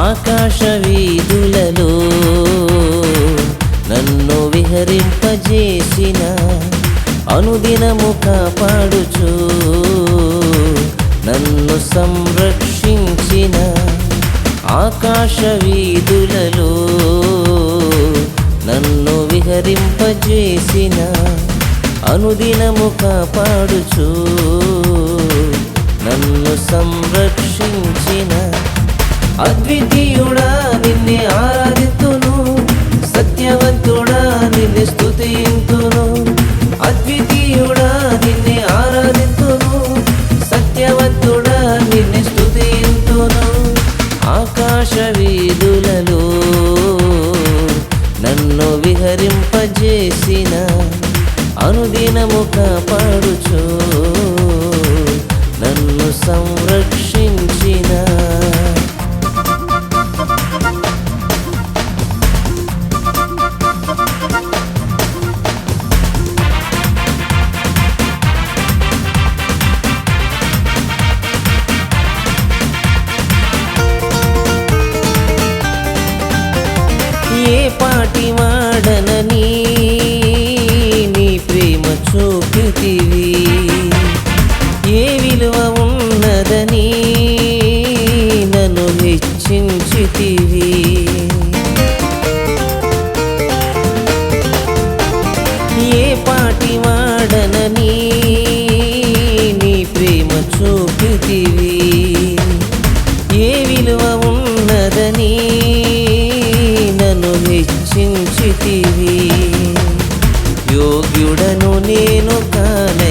ఆకాశ వీధులలో నన్ను విహరింపజేసిన అనుదినము కాపాడుచు. నన్ను సంరక్షించిన ఆకాశ వీధులలో నన్ను విహరింపజేసిన అనుదినము కాపాడుచు. నన్ను సంరక్షించిన అద్వితీయుడా నిన్నే ఆరాధితును సత్యవంతుడా నిన్ను స్తుతింతును అద్వితీయుడా నిన్నే ఆరాధితును సత్యవంతుడా నిన్ను స్తుతింతును ఆకాశ వీధులలో నన్ను విహరింపజేసిన అనుదినము కాపా ఏ పాటి వాడనని నీ ప్రేమ చూపితివి. యోగ్యుడను నేను కానయ్యా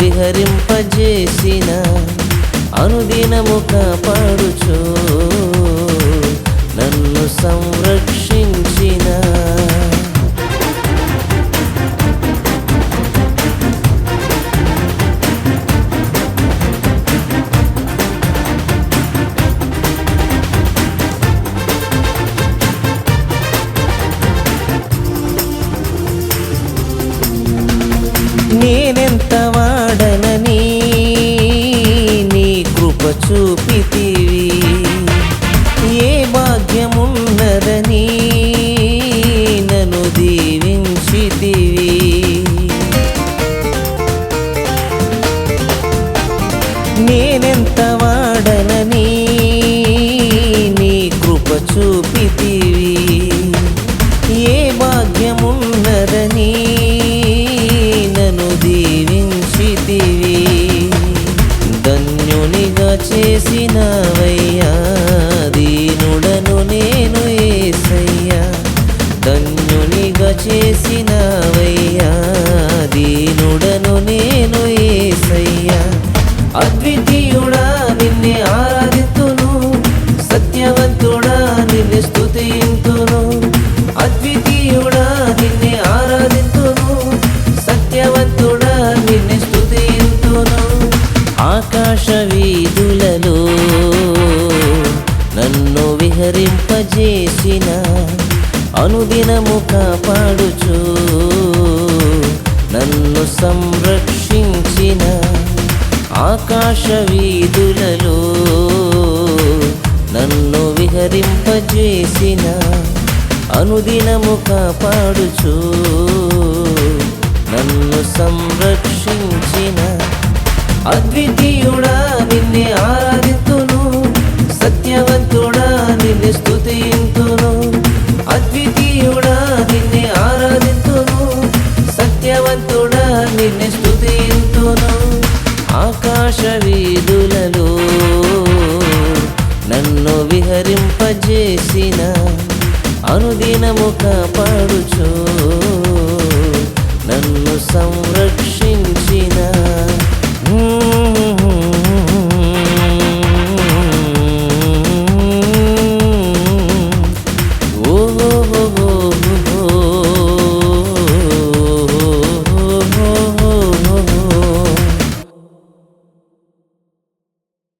విహరింపజేసిన అనుదినము కాపాడుచు. నన్ను సం చూపితివి. ఏ భాగ్యమున్నదని ఆకాశ వీధులలో నన్ను విహరింపజేసిన అనుదినము కాపాడుచు. నన్ను సంరక్షించిన ఆకాశ వీధులలో నన్ను విహరింపజేసిన అనుదినము కాపాడుచు. నన్ను సంరక్షించిన అద్వితీయుడా నిన్నే ఆరాధితును సత్యవంతుడా నిన్ను స్థుతింతును అద్వితీయుడా నిన్నే ఆరాధితును సత్యవంతుడా నిన్ను స్థుతింతును ఆకాశ వీధులలో నన్ను విహరింపజేసిన అనుదినము కాపాడుచో.